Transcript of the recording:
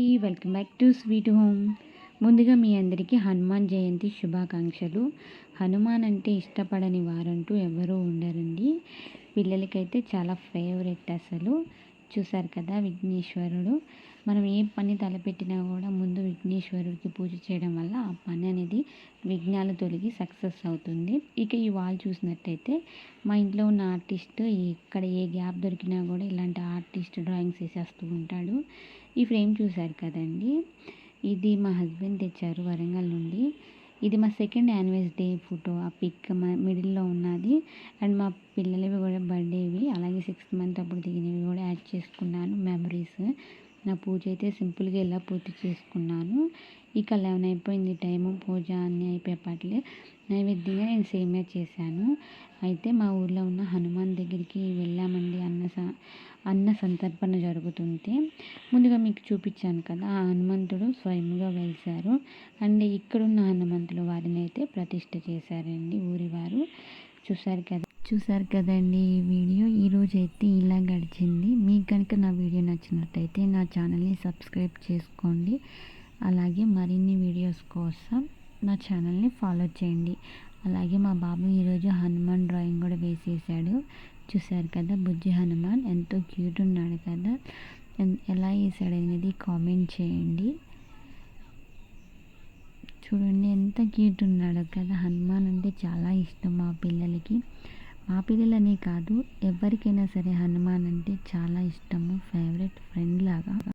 అండి. Welcome back to sweet home. ముందుగా మీ అందరికీ హనుమాన్ జయంతి శుభాకాంక్షలు. హనుమాన్ అంటే ఇష్టపడని వారంటూ ఎవరూ ఉండరండి. పిల్లలకైతే చాలా ఫేవరెట్ అసలు. చూసారు కదా విఘ్నేశ్వరుడు. మనం ఏ పని తలపెట్టినా కూడా ముందు విఘ్నేశ్వరుడికి పూజ చేయడం వల్ల ఆ పని అనేది విఘ్నాలు తొలగి సక్సెస్ అవుతుంది. ఇక ఈ వాల్ చూసినట్టయితే మా ఇంట్లో ఉన్న ఆర్టిస్ట్ ఎక్కడ ఏ గ్యాప్ దొరికినా కూడా ఇలాంటి ఆర్టిస్ట్ డ్రాయింగ్స్ వేసేస్తూ ఉంటాడు. ఈ ఫ్రేమ్ చూశారు కదండి? ఇది మా హస్బెండ్ తెచ్చారు వరంగల్ నుండి. ఇది మా సెకండ్ యానివర్సరీ ఫోటో. ఆ పిక్ మా మిడిల్లో ఉన్నది. అండ్ మా పిల్లలవి కూడా బర్త్డేవి. అలాగే సిక్స్త్ మంత్ అప్పుడు దిగినవి కూడా యాడ్ చేసుకున్నాను. మెమరీస్. నా పూజ అయితే సింపుల్గా ఇలా పూర్తి చేసుకున్నాను. ఇక లెవెన్ అయిపోయింది టైము పూజ అన్నీ అయిపోయేపాట్లే నైవేద్యంగా నేను సేమియా చేశాను. అయితే మా ఊర్లో ఉన్న హనుమాన్ దగ్గరికి వెళ్ళామండి అన్న స అన్న సంతర్పణ జరుగుతుంటే. ముందుగా మీకు చూపించాను కదా ఆ హనుమంతుడు స్వయంగా వెలిశారు. అండ్ ఇక్కడున్న హనుమంతులు వారిని అయితే ప్రతిష్ట చేశారండి ఊరి వారు చూసారు కదా. చూసారు కదండి ఈ వీడియో. ఈరోజు అయితే ఇలా గడిచింది. మీకు కనుక నా వీడియో నచ్చినట్టయితే నా ఛానల్ని సబ్స్క్రైబ్ చేసుకోండి. అలాగే మరిన్ని వీడియోస్ కోసం నా ఛానల్ని ఫాలో చేయండి. అలాగే మా బాబు ఈరోజు హనుమాన్ డ్రాయింగ్ కూడా వేసేసాడు. చూశారు కదా బుజ్జి హనుమాన్ ఎంతో క్యూట్ ఉన్నాడు కదా. ఎలా వేసాడు అనేది కామెంట్ చేయండి. చూడండి ఎంత క్యూట్ ఉన్నాడో కదా. హనుమాన్ అంటే చాలా ఇష్టం మా పిల్లలకి. ఆ పిల్లలనే కాదు ఎవరికైనా సరే హనుమాన్ అంటే చాలా ఇష్టము ఫేవరెట్ ఫ్రెండ్ లాగా.